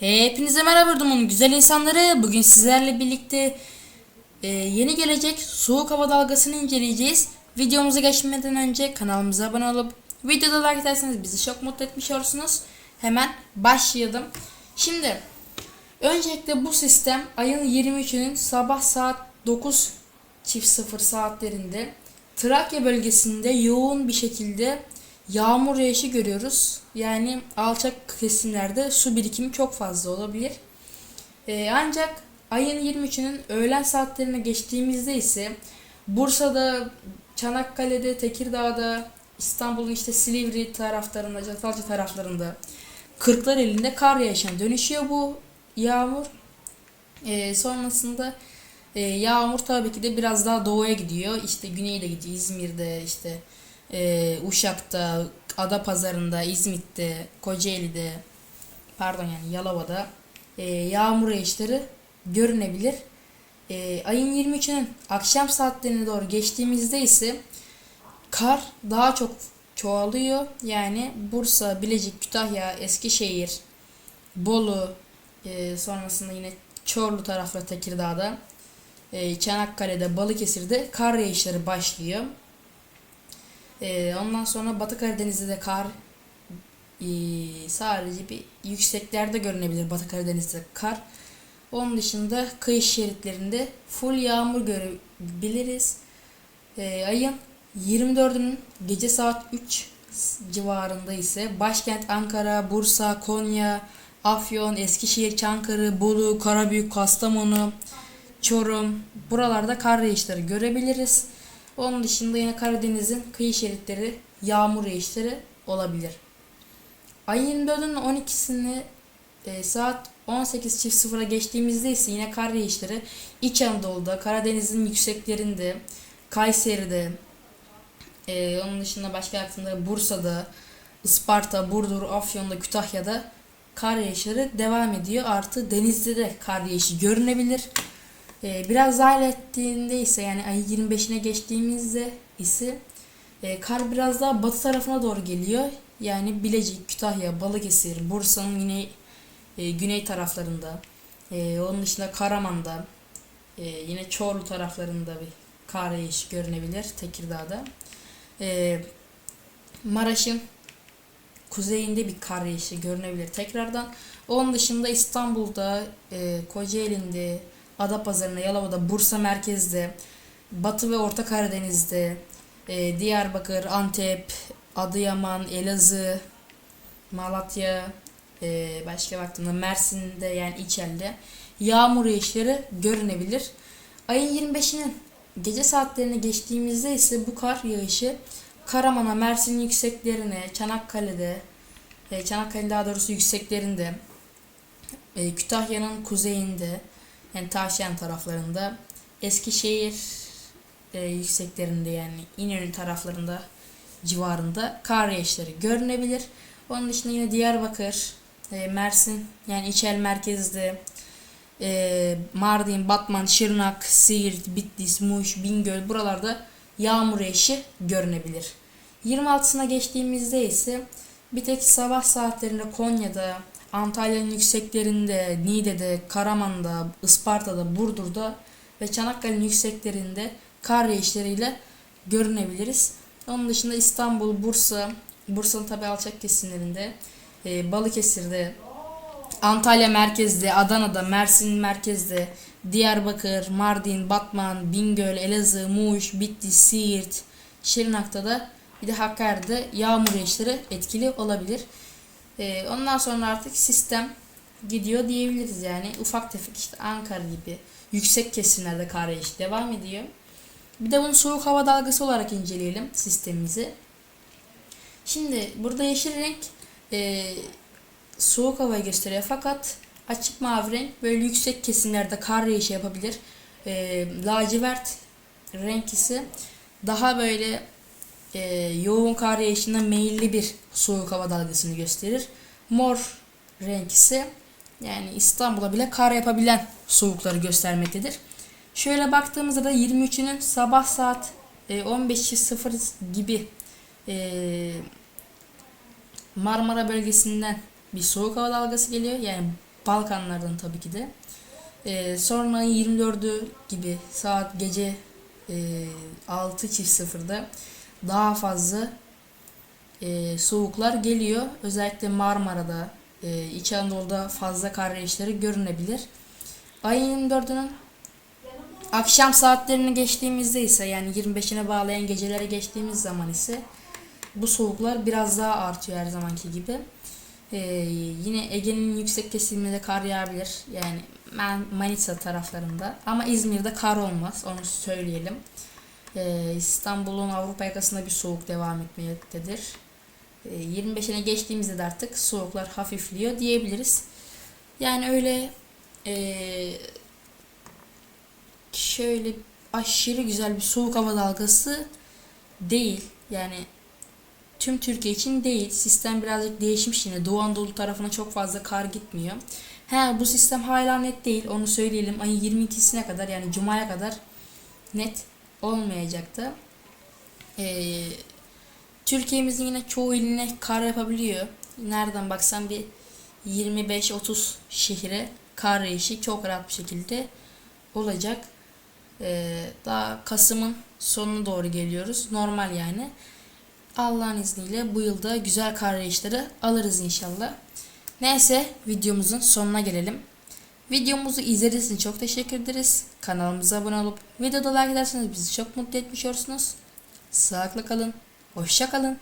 Hepinize merhaba durumun güzel insanları. Bugün sizlerle birlikte e, yeni gelecek soğuk hava dalgasını inceleyeceğiz. Videomuza geçmeden önce kanalımıza abone olup videoda like ederseniz bizi çok mutlu etmiş olursunuz. Hemen başlayalım. Şimdi öncelikle bu sistem ayın 23'ünün sabah saat 9 çift sıfır saatlerinde Trakya bölgesinde yoğun bir şekilde yağmur yağışı görüyoruz. Yani alçak kesimlerde su birikimi çok fazla olabilir. Ee, ancak ayın 23'ünün öğlen saatlerine geçtiğimizde ise Bursa'da, Çanakkale'de, Tekirdağ'da, İstanbul'un işte Silivri taraflarında, Çatalca taraflarında kırklar elinde kar yağışına dönüşüyor bu yağmur. Ee, sonrasında e, yağmur tabii ki de biraz daha doğuya gidiyor. İşte güneyde gidiyor. İzmir'de, işte e, Uşak'ta, Adapazarı'nda, İzmit'te, Kocaeli'de, pardon yani Yalova'da e, yağmur yağışları görünebilir. E, ayın 23'ünün akşam saatlerine doğru geçtiğimizde ise kar daha çok çoğalıyor. Yani Bursa, Bilecik, Kütahya, Eskişehir, Bolu, e, sonrasında yine Çorlu tarafları Tekirdağ'da, e, Çanakkale'de, Balıkesir'de kar yağışları başlıyor. E, ondan sonra Batı Karadeniz'de de kar e, sadece bir yükseklerde görünebilir Batı Karadeniz'de kar. Onun dışında kıyı şeritlerinde full yağmur görebiliriz. E, ayın 24'ünün gece saat 3 civarında ise başkent Ankara, Bursa, Konya, Afyon, Eskişehir, Çankırı, Bolu, Karabük, Kastamonu, Çorum buralarda kar yağışları görebiliriz. Onun dışında yine Karadeniz'in kıyı şeritleri yağmur yağışları olabilir. Ayın 24'ünün 12'sini e, saat 18.00'a geçtiğimizde ise yine kar yağışları İç Anadolu'da, Karadeniz'in yükseklerinde, Kayseri'de, e, onun dışında başka aklımda Bursa'da, Isparta, Burdur, Afyon'da, Kütahya'da kar yağışları devam ediyor. Artı denizde de kar yağışı görünebilir. Ee, biraz daha ilerlettiğinde ise yani ay 25'ine geçtiğimizde ise e, kar biraz daha batı tarafına doğru geliyor. Yani Bilecik, Kütahya, Balıkesir, Bursa'nın yine e, güney taraflarında, e, onun dışında Karaman'da, yine Çorlu taraflarında bir kar yağışı görünebilir Tekirdağ'da. Maraş'ın kuzeyinde bir kar yağışı görünebilir tekrardan. Onun dışında İstanbul'da, Kocaeli'nde, Adapazarı'nda, Yalova'da, Bursa merkezde, Batı ve Orta Karadeniz'de, e, Diyarbakır, Antep, Adıyaman, Elazığ, Malatya, e, başka baktığımda Mersin'de yani İçel'de yağmur yağışları görünebilir. Ayın 25'inin gece saatlerine geçtiğimizde ise bu kar yağışı Karaman'a, Mersin'in yükseklerine, Çanakkale'de, e, Çanakkale daha doğrusu yükseklerinde, e, Kütahya'nın kuzeyinde, yani Tavşan taraflarında, Eskişehir e, yükseklerinde yani İnönü taraflarında civarında kar yağışları görünebilir. Onun dışında yine Diyarbakır, e, Mersin yani İçel merkezde, e, Mardin, Batman, Şırnak, Siirt, Bitlis, Muş, Bingöl buralarda yağmur yağışı görünebilir. 26'sına geçtiğimizde ise bir tek sabah saatlerinde Konya'da, Antalya'nın yükseklerinde, Niğde'de, Karaman'da, Isparta'da, Burdur'da ve Çanakkale'nin yükseklerinde kar yağışlarıyla görünebiliriz. Onun dışında İstanbul, Bursa, Bursa'nın tabi alçak kesimlerinde, e, Balıkesir'de, Antalya merkezde, Adana'da, Mersin merkezde, Diyarbakır, Mardin, Batman, Bingöl, Elazığ, Muş, Bitlis, Siirt, Şırnak'ta da bir de Hakkari'de yağmur yağışları etkili olabilir. Ee, ondan sonra artık sistem gidiyor diyebiliriz yani ufak tefek işte Ankara gibi yüksek kesimlerde kar yağışı devam ediyor. Bir de bunu soğuk hava dalgası olarak inceleyelim sistemimizi. Şimdi burada yeşil renk e, soğuk havayı gösteriyor fakat açık mavi renk böyle yüksek kesimlerde kar yağışı yapabilir. E, lacivert renk ise daha böyle e, yoğun kar yağışına meyilli bir soğuk hava dalgasını gösterir. Mor renk ise yani İstanbul'a bile kar yapabilen soğukları göstermektedir. Şöyle baktığımızda da 23'ünün sabah saat e, 15.00 gibi e, Marmara bölgesinden bir soğuk hava dalgası geliyor. Yani Balkanlardan tabii ki de. Ee, sonra 24'ü gibi saat gece e, 6.00'da daha fazla e, soğuklar geliyor. Özellikle Marmara'da, e, İç Anadolu'da fazla kar yağışları görünebilir. Ayın 24'ünün akşam saatlerini geçtiğimizde ise yani 25'ine bağlayan gecelere geçtiğimiz zaman ise bu soğuklar biraz daha artıyor her zamanki gibi. Ee, yine Ege'nin yüksek kesiminde kar yağabilir. Yani Man- Manisa taraflarında. Ama İzmir'de kar olmaz. Onu söyleyelim. Ee, İstanbul'un Avrupa yakasında bir soğuk devam etmektedir. Ee, 25'ine geçtiğimizde de artık soğuklar hafifliyor diyebiliriz. Yani öyle ee, şöyle aşırı güzel bir soğuk hava dalgası değil. Yani tüm Türkiye için değil. Sistem birazcık değişmiş yine. Doğu Anadolu tarafına çok fazla kar gitmiyor. He bu sistem hala net değil. Onu söyleyelim. Ayın 22'sine kadar yani Cuma'ya kadar net olmayacaktı. Ee, Türkiye'mizin yine çoğu iline kar yapabiliyor. Nereden baksan bir 25-30 şehre kar yağışı çok rahat bir şekilde olacak. Ee, daha Kasım'ın sonuna doğru geliyoruz. Normal yani. Allah'ın izniyle bu yılda güzel kar yağışları alırız inşallah. Neyse videomuzun sonuna gelelim. Videomuzu izlediğiniz için çok teşekkür ederiz. Kanalımıza abone olup videoda like ederseniz bizi çok mutlu etmiş olursunuz. Sağlıkla kalın. Hoşça kalın.